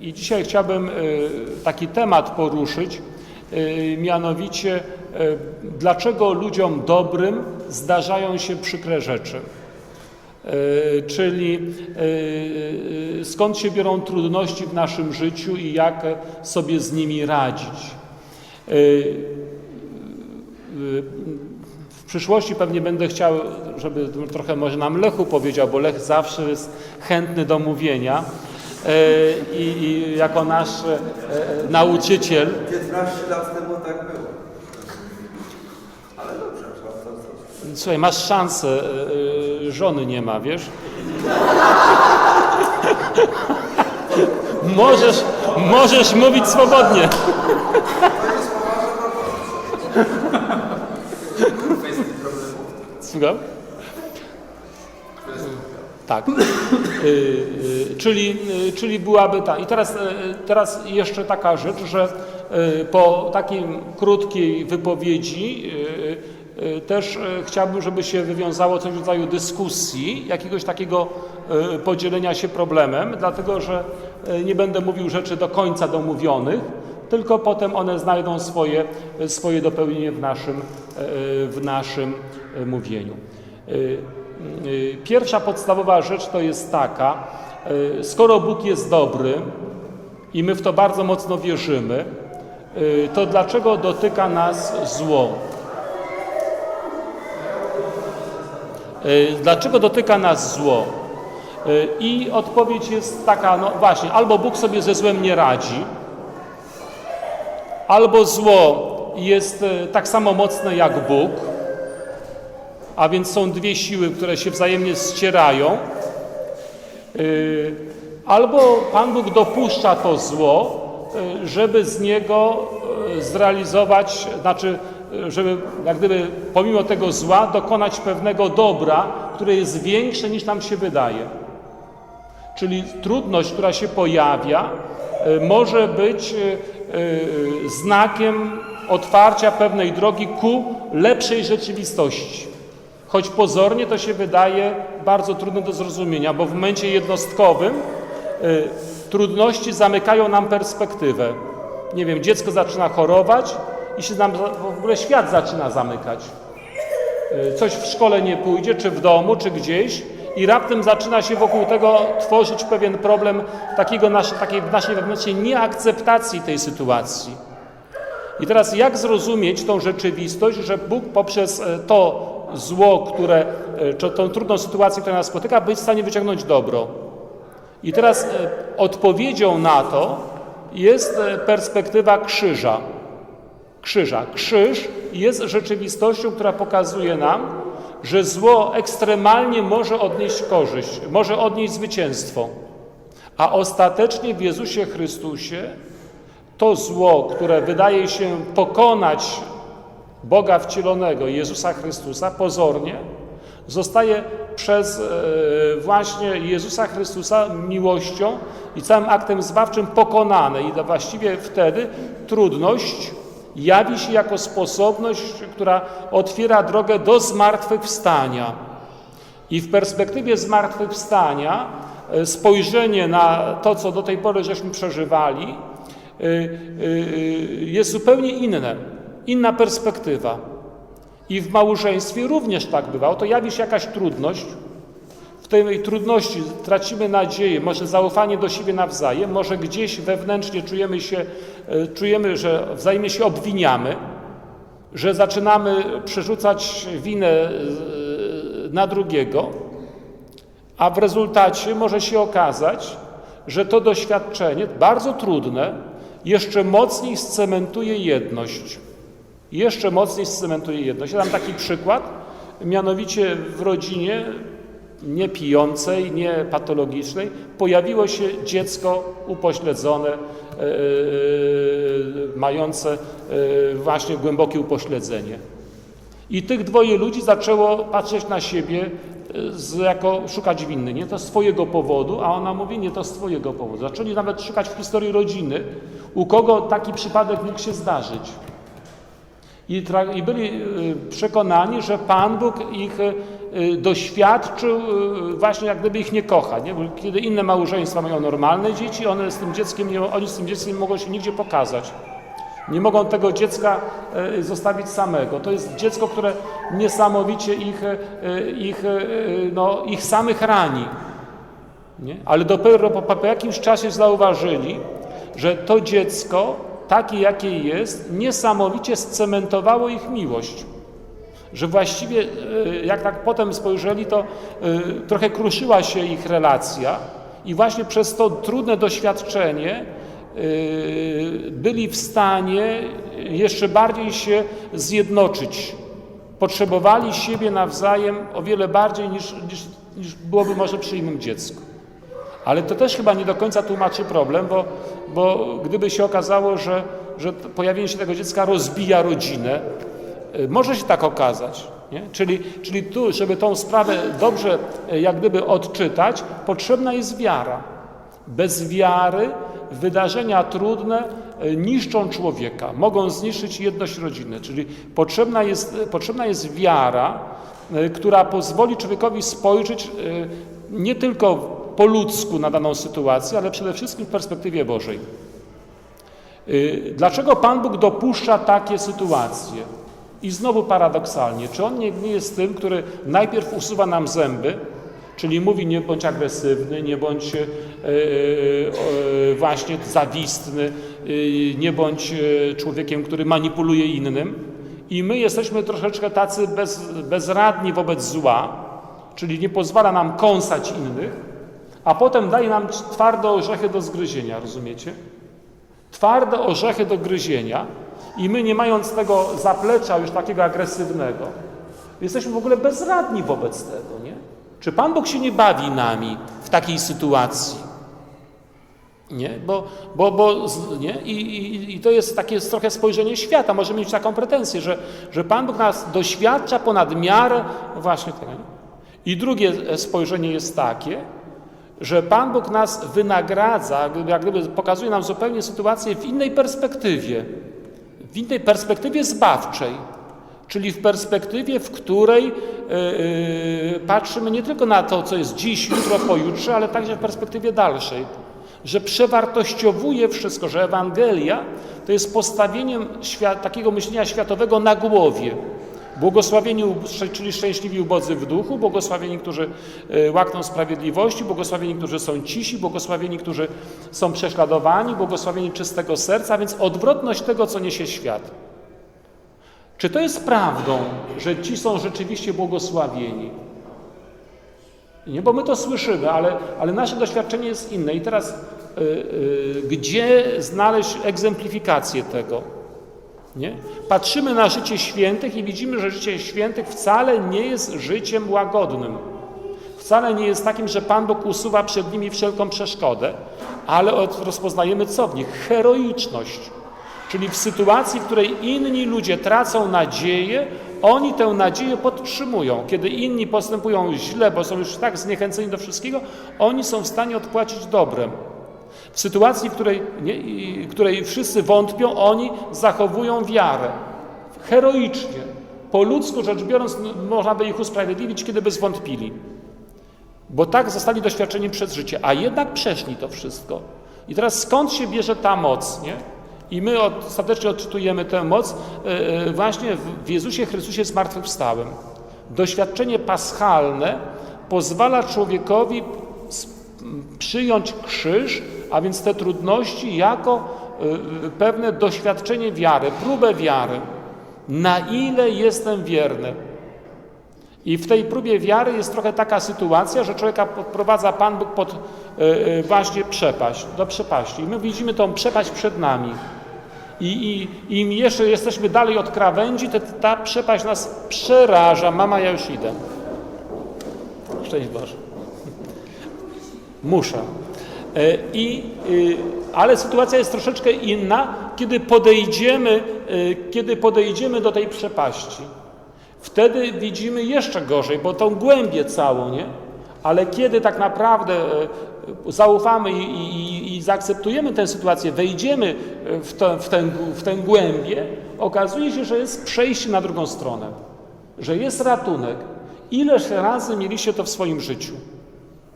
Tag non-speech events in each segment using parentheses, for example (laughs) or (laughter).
I dzisiaj chciałbym e, taki temat poruszyć, e, mianowicie e, dlaczego ludziom dobrym zdarzają się przykre rzeczy. Czyli skąd się biorą trudności w naszym życiu i jak sobie z nimi radzić. W przyszłości pewnie będę chciał, żeby trochę może nam Lechu powiedział, bo Lech zawsze jest chętny do mówienia i, i jako nasz e, nauczyciel 15 lat temu tak było. Ale dobrze, Słuchaj, masz szansę, e, e, żony nie ma, wiesz? (laughs) Możesz, możesz mówić swobodnie. Słucham? Tak. Y, y, czyli, y, czyli byłaby ta. I teraz, teraz jeszcze taka rzecz, że po takiej krótkiej wypowiedzi też chciałbym, żeby się wywiązało coś w rodzaju dyskusji, jakiegoś takiego podzielenia się problemem, dlatego że nie będę mówił rzeczy do końca domówionych, tylko potem one znajdą swoje, swoje dopełnienie w naszym, w naszym mówieniu. Y, Pierwsza podstawowa rzecz to jest taka, y, skoro Bóg jest dobry i my w to bardzo mocno wierzymy, y, to dlaczego dotyka nas zło? Dlaczego dotyka nas zło? I odpowiedź jest taka, no właśnie, albo Bóg sobie ze złem nie radzi, albo zło jest tak samo mocne jak Bóg, a więc są dwie siły, które się wzajemnie ścierają, Y, albo Pan Bóg dopuszcza to zło, y, żeby z niego y, zrealizować, znaczy, żeby jak gdyby pomimo tego zła dokonać pewnego dobra, które jest większe niż nam się wydaje. Czyli trudność, która się pojawia, może być znakiem otwarcia pewnej drogi ku lepszej rzeczywistości. Choć pozornie to się wydaje bardzo trudne do zrozumienia, bo w momencie jednostkowym y, trudności zamykają nam perspektywę. Nie wiem, dziecko zaczyna chorować i się nam w ogóle świat zaczyna zamykać. Y, Coś w szkole nie pójdzie, czy w domu, czy gdzieś i raptem zaczyna się wokół tego tworzyć pewien problem takiego nasze, takiej naszej wewnętrznej nieakceptacji tej sytuacji. I teraz jak zrozumieć tą rzeczywistość, że Bóg poprzez e, to zło, które, e, czy tą trudną sytuację, która nas spotyka, być w stanie wyciągnąć dobro. I teraz e, odpowiedzią na to jest e, perspektywa krzyża. Krzyża. Krzyż jest rzeczywistością, która pokazuje nam, że zło ekstremalnie może odnieść korzyść, może odnieść zwycięstwo. A ostatecznie w Jezusie Chrystusie to zło, które wydaje się pokonać Boga wcielonego, Jezusa Chrystusa, pozornie, zostaje przez e, właśnie Jezusa Chrystusa miłością i całym aktem zbawczym pokonane. I właściwie wtedy trudność jawi się jako sposobność, która otwiera drogę do zmartwychwstania. I w perspektywie zmartwychwstania e, spojrzenie na to, co do tej pory żeśmy przeżywali, y, jest zupełnie inne, inna perspektywa. I w małżeństwie również tak bywa. Oto jawi się jakaś trudność, w tej trudności tracimy nadzieję, może zaufanie do siebie nawzajem, może gdzieś wewnętrznie czujemy się, e, czujemy, że wzajemnie się obwiniamy, że zaczynamy przerzucać winę e, na drugiego, a w rezultacie może się okazać, że to doświadczenie, bardzo trudne, jeszcze mocniej scementuje jedność. Jeszcze mocniej scementuje jedność. Ja dam taki przykład, mianowicie w rodzinie nie pijącej, nie patologicznej, pojawiło się dziecko upośledzone, e, mające e, właśnie głębokie upośledzenie. I tych dwoje ludzi zaczęło patrzeć na siebie z, jako szukać winny. Nie to z swojego powodu, a ona mówi nie to z twojego powodu. Zaczęli nawet szukać w historii rodziny, u kogo taki przypadek mógł się zdarzyć. I, I byli y, przekonani, że Pan Bóg ich y, doświadczył y, właśnie jak gdyby ich nie kocha, nie? Bo kiedy inne małżeństwa mają normalne dzieci, one z tym dzieckiem nie, oni z tym dzieckiem nie mogą się nigdzie pokazać. Nie mogą tego dziecka zostawić samego. To jest dziecko, które niesamowicie ich, ich, no, ich samych rani. Nie? Ale dopiero po, po jakimś czasie zauważyli, że to dziecko, takie jakie jest, niesamowicie scementowało ich miłość. Że właściwie, e, jak tak potem spojrzeli, to e, trochę kruszyła się ich relacja i właśnie przez to trudne doświadczenie e, byli w stanie jeszcze bardziej się zjednoczyć. Potrzebowali siebie nawzajem o wiele bardziej niż, niż, niż byłoby może przy innym dziecku. Ale to też chyba nie do końca tłumaczy problem, bo, bo gdyby się okazało, że, że pojawienie się tego dziecka rozbija rodzinę, y, może się tak okazać. Nie? Czyli, czyli tu, żeby tą sprawę dobrze y, jak gdyby odczytać, potrzebna jest wiara. Bez wiary wydarzenia trudne y, niszczą człowieka, mogą zniszczyć jedność rodziny. Czyli potrzebna jest, potrzebna jest wiara, która pozwoli człowiekowi spojrzeć nie tylko po ludzku na daną sytuację, ale przede wszystkim w perspektywie Bożej. Y, Dlaczego Pan Bóg dopuszcza takie sytuacje? I znowu paradoksalnie, czy On nie, jest tym, który najpierw usuwa nam zęby, czyli mówi nie bądź agresywny, nie bądź e, e, właśnie zawistny, nie bądź człowiekiem, który manipuluje innym. I my jesteśmy troszeczkę tacy bez, bezradni wobec zła, czyli nie pozwala nam kąsać innych, a potem daje nam twarde orzechy do zgryzienia, rozumiecie? Twarde orzechy do gryzienia i my nie mając tego zaplecza już takiego agresywnego, jesteśmy w ogóle bezradni wobec tego, nie? Czy Pan Bóg się nie bawi nami w takiej sytuacji? Nie? Bo, bo, bo nie? I, i, I to jest takie trochę spojrzenie świata. Możemy mieć taką pretensję, że, że Pan Bóg nas doświadcza ponad miarę właśnie tego. Nie? I drugie spojrzenie jest takie, że Pan Bóg nas wynagradza, jak gdyby- pokazuje nam zupełnie sytuację w innej perspektywie, w innej perspektywie zbawczej, czyli w perspektywie, w której yy, yy, patrzymy nie tylko na to, co jest dziś, jutro, pojutrze, ale także w perspektywie dalszej, że przewartościowuje wszystko, że Ewangelia to jest postawieniem świat, takiego myślenia światowego na głowie. Błogosławieni, czyli szczęśliwi ubodzy w duchu, błogosławieni, którzy e, łakną sprawiedliwości, błogosławieni, którzy są cisi, błogosławieni, którzy są prześladowani, błogosławieni czystego serca, więc odwrotność tego, co niesie świat. Czy to jest prawdą, że ci są rzeczywiście błogosławieni? Nie, bo my to słyszymy, ale, ale nasze doświadczenie jest inne. I teraz y, y, gdzie znaleźć egzemplifikację tego? Nie? Patrzymy na życie świętych i widzimy, że życie świętych wcale nie jest życiem łagodnym. Wcale nie jest takim, że Pan Bóg usuwa przed nimi wszelką przeszkodę, ale rozpoznajemy co w nich? Heroiczność. Czyli w sytuacji, w której inni ludzie tracą nadzieję, oni tę nadzieję podtrzymują. Kiedy inni postępują źle, bo są już tak zniechęceni do wszystkiego, oni są w stanie odpłacić dobrem. W sytuacji, w której, nie, której wszyscy wątpią, oni zachowują wiarę. Heroicznie. Po ludzku rzecz biorąc, można by ich usprawiedliwić, kiedy by zwątpili. Bo tak zostali doświadczeni przez życie, a jednak przeszli to wszystko. I teraz skąd się bierze ta moc, nie? I my ostatecznie odczytujemy tę moc e, e, właśnie w, Jezusie Chrystusie zmartwychwstałym. Doświadczenie paschalne pozwala człowiekowi przyjąć krzyż, a więc te trudności jako e, e, pewne doświadczenie wiary, próbę wiary. Na ile jestem wierny? I w tej próbie wiary jest trochę taka sytuacja, że człowieka podprowadza Pan Bóg pod e, właśnie przepaść, do przepaści. I my widzimy tą przepaść przed nami. I, i im jeszcze jesteśmy dalej od krawędzi, to ta przepaść nas przeraża. Mama, ja już idę. Szczęść Boże. Muszę. E, I, y, ale sytuacja jest troszeczkę inna, kiedy podejdziemy, y, kiedy podejdziemy do tej przepaści. Wtedy widzimy jeszcze gorzej, bo tą głębię całą, nie? Ale kiedy tak naprawdę e, zaufamy i, i, i zaakceptujemy tę sytuację, wejdziemy w, to, w, w tę głębię, okazuje się, że jest przejście na drugą stronę, że jest ratunek Ileż razy mieliście to w swoim życiu?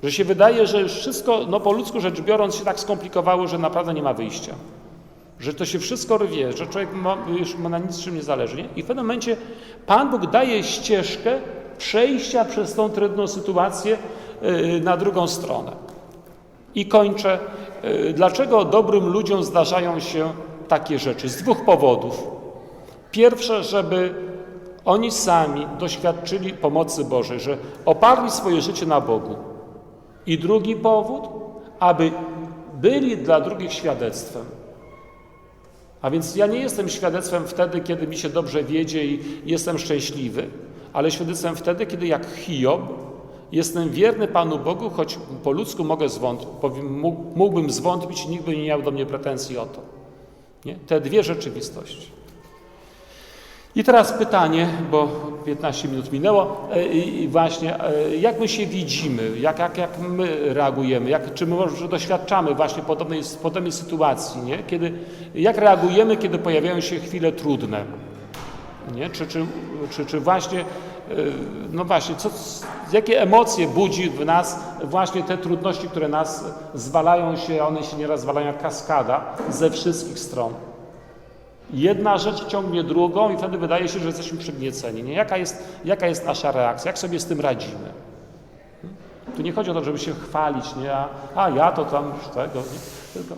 Że się wydaje, że już wszystko, no po ludzku rzecz biorąc, się tak skomplikowało, że naprawdę nie ma wyjścia. Że to się wszystko rwie, że człowiek ma, już ma na niczym nie zależy. Nie? I w pewnym momencie Pan Bóg daje ścieżkę przejścia przez tą trudną sytuację yy, na drugą stronę. I kończę. Yy, Dlaczego dobrym ludziom zdarzają się takie rzeczy? Z dwóch powodów. Pierwsze, żeby oni sami doświadczyli pomocy Bożej, że oparli swoje życie na Bogu. I drugi powód, aby byli dla drugich świadectwem. A więc ja nie jestem świadectwem wtedy, kiedy mi się dobrze wiedzie i jestem szczęśliwy, ale świadectwem wtedy, kiedy jak Hiob jestem wierny Panu Bogu, choć po ludzku mogę zwątpić, mógłbym zwątpić nikt by nie miał do mnie pretensji o to. Nie? Te dwie rzeczywistości. I teraz pytanie, bo 15 minut minęło, e, i właśnie e, jak my się widzimy, jak, jak, jak my reagujemy, jak, czy my może doświadczamy właśnie podobnej, podobnej sytuacji, nie? Kiedy, jak reagujemy, kiedy pojawiają się chwile trudne, nie? Czy, czy, czy, czy właśnie, e, no właśnie, co, jakie emocje budzi w nas właśnie te trudności, które nas zwalają się, one się nieraz zwalają jak kaskada ze wszystkich stron. Jedna rzecz ciągnie drugą i wtedy wydaje się, że jesteśmy przygnieceni. Nie? Jaka, jest, jaka jest nasza reakcja? Jak sobie z tym radzimy? Tu nie chodzi o to, żeby się chwalić, nie? A, a ja to tam tego, nie? tylko